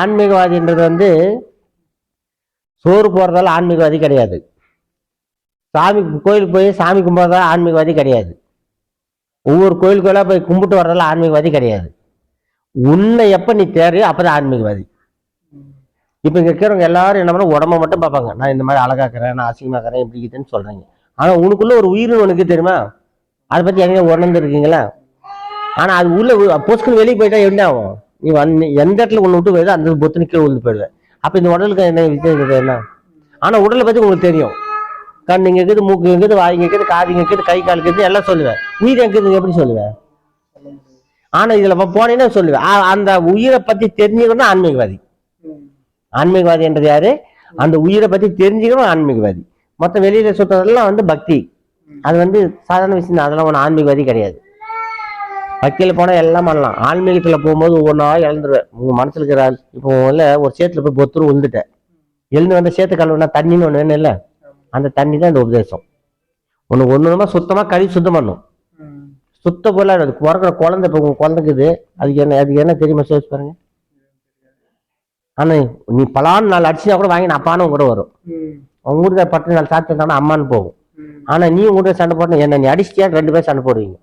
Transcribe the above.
ஆன்மீகவாதின்றது வந்து சோறு போடுறதால ஆன்மீகவாதி கிடையாது. சாமி கோயிலுக்கு போய் சாமி கும்பிட்றதால ஆன்மீகவாதி கிடையாது. ஒவ்வொரு கோயில் கோயிலாக போய் கும்பிட்டு வர்றதால ஆன்மீகவாதி கிடையாது. உன்னை எப்போ நீ தேறியோ அப்பதான் ஆன்மீகவாதி. இப்போ இங்கே இருக்கிறவங்க எல்லாரும் என்ன பண்ண உடம்ப மட்டும் பார்ப்பாங்க. நான் இந்த மாதிரி அழகாக்கிறேன் நான் அசிங்கமாக்கிறேன் இப்படி இருக்குதுன்னு சொல்கிறீங்க ஆனால் உனக்குள்ளே ஒரு உயிர்னு உனக்கு தெரியுமா? அதை பற்றி எங்கே உணர்ந்துருக்கீங்களா? ஆனால் அது உள்ளே பொசுக்குன்னு வெளியே போயிட்டா என்ன ஆகும்? நீ வந்து எந்த இடத்துல ஒன்று விட்டு போயிடுதோ அந்த பொத்து கீழே விழுந்து போயிடுவேன் அப்போ இந்த உடலுக்கு என்ன வித்தியாசம் என்ன? ஆனால் உடலை பற்றி உங்களுக்கு தெரியும். கண் இங்கே இருக்குது மூக்கு இருக்குது வாய் இங்கே இருக்குது காது இங்கே இருக்குது கை கால் இருக்குது எல்லாம் சொல்லுவேன் உயிர் எங்கே எப்படி சொல்லுவேன் ஆனால் இதில் போனேன்னா சொல்லுவேன் அந்த உயிரை பற்றி தெரிஞ்சுக்கணும் ஆன்மீகவாதி. ஆன்மீகவாதி என்றது யாரு? அந்த உயிரை பற்றி தெரிஞ்சுக்கணும் ஆன்மீகவாதி. மொத்தம் வெளியில் சுற்றுறதெல்லாம் வந்து பக்தி. அது வந்து சாதாரண விஷயம் அதெல்லாம் ஒன்று ஆன்மீகவாதி கிடையாது. வக்கீல் போனால் எல்லாம் பண்ணலாம். ஆன்மீகத்தில் போகும்போது ஒவ்வொன்றா இழந்துருவேன் உங்கள் மனசில் இருக்கிற ஆள் இப்போ உள்ள ஒரு சேத்துல போய் பொத்துரு விழுந்துட்டேன் எழுந்து வந்த சேத்து கழுவுனா தண்ணின்னு ஒன்று வேணும் இல்லை? அந்த தண்ணி தான் இந்த உபதேசம். ஒன்று ஒன்று ஒன்றுமா சுத்தமாக கழுவி சுத்தம் பண்ணும். சுத்த பொருளாக அது பிறக்கிற குழந்தை இப்போ உங்கள் குழந்தைக்குது. அதுக்கு என்ன அதுக்கு என்ன தெரியுமா சேர்த்து பாருங்க. ஆனால் நீ பலான்னு நாள் அடிச்சுனா கூட வாங்கி அப்பானும் கூட வரும். உங்க வீட்டுக்கு பத்து நாள் சாப்பிட்டு அம்மான்னு போகும். ஆனால் நீ உங்க சண்டை போடணும் என்ன நீ அடிச்சிட்டியா ரெண்டு பேரும் சண்டை போடுவீங்க.